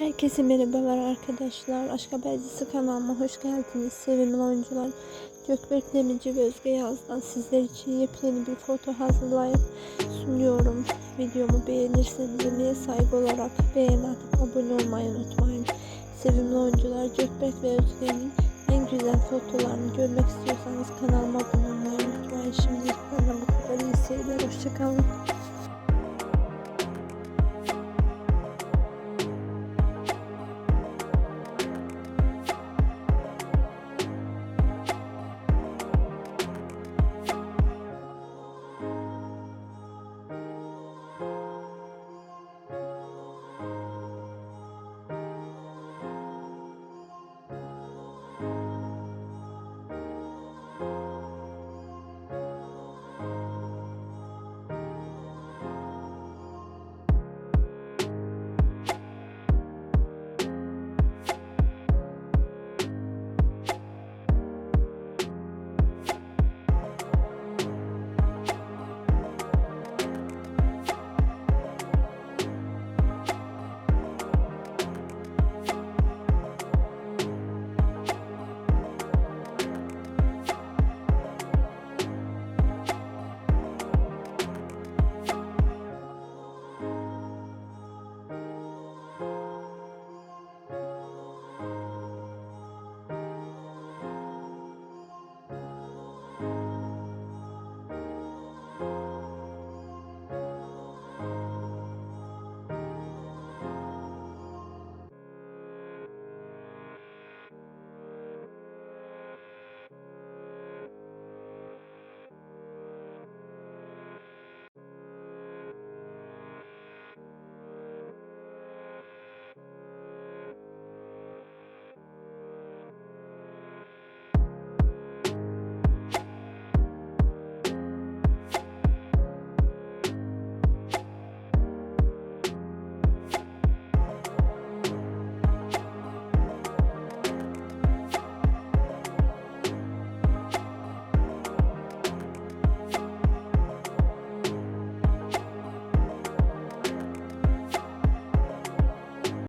Herkese merhabalar arkadaşlar. Aşk Haber dizisi kanalıma hoş geldiniz. Sevimli oyuncular Gökberk Demirci ve Özge Yaz'dan sizler için yepyeni bir foto hazırlayıp sunuyorum. Videomu beğenirseniz emeğe saygı olarak beğen atıp abone olmayı unutmayın. Sevimli oyuncular Gökberk ve Özge'nin en güzel fotolarını görmek istiyorsanız kanalıma abone olmayı unutmayın. Şimdi bana bu kadar iyi seyirler. Hoşçakalın.